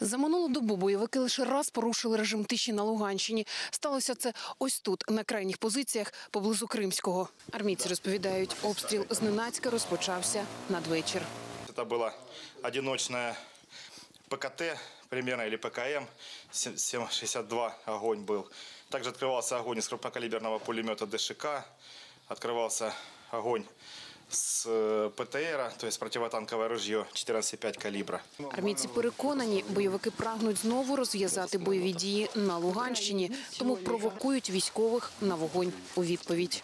За минулу добу бойовики лише раз порушили режим тиші на Луганщині. Сталося це ось тут, на крайніх позиціях поблизу Кримського. Армійці розповідають, обстріл зненацька розпочався надвечір. Это было одиночное ПКТ примерно, или ПКМ, 7,62 огонь был. Также открывался огонь из крупнокалиберного пулемета ДШК, открывался огонь с э, ПТР, то есть противотанковое ружье 14,5 калибра. Армійці переконані, бойовики прагнуть знову розв'язати бойові дії на Луганщині, тому провокують військових на вогонь у відповідь.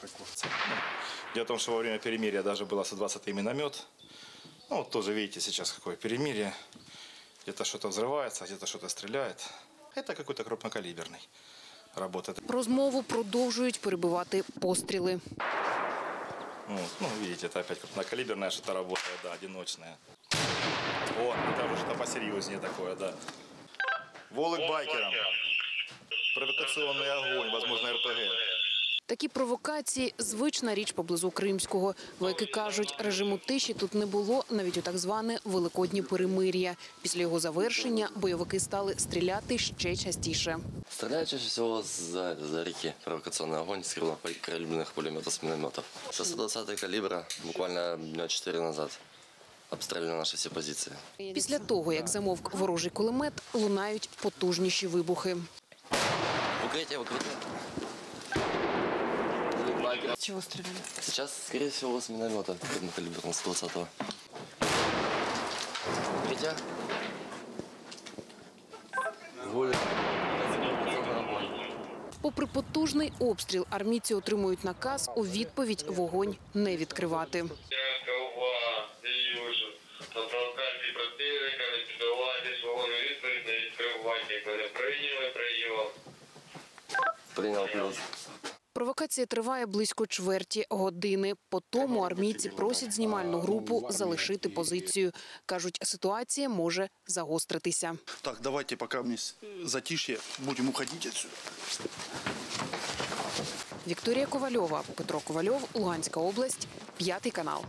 Дело в том, что во время перемирия даже был 120-й миномет. Ну, вот тоже видите сейчас какое перемирие. Где-то что-то взрывается, где-то что-то стреляет. Это какой-то крупнокалиберный работает. Розмову продовжують перебивати постріли. Вот, ну, видите, это опять крупнокалиберное что-то работает, да, одиночное. О, это уже что-то посерьезнее такое, да. Волок байкерам. Провокационный огонь, возможно, РПГ. Такі провокації – звична річ поблизу Кримського. Вояки кажуть, режиму тиші тут не було навіть у так зване Великоднє перемир'я. Після його завершення бойовики стали стріляти ще частіше. Стреляют чаще всего за, за реки. Провокационный огонь с крупнокалиберных пулеметов с минометов. Со 120 калибра буквально дня 4 назад обстреляли наши все позиции. Після того, як замовк ворожий кулемет, лунають потужніші вибухи. Укрытие, укрытие. Чого стріляли? Сейчас, скорее всего, с миномета крупнокалиберного 120-го. Укрытие. Гули. Попри потужний обстріл, армійці отримують наказ у відповідь вогонь не відкривати. Принял плюс. Провокація триває близько чверті години. По тому армійці просять знімальну групу залишити позицію. Кажуть, ситуація може загостритися. Так, давайте поки в нас затишье, будемо ходити. Вікторія Ковальова, Петро Ковальов, Луганська область, п'ятий канал.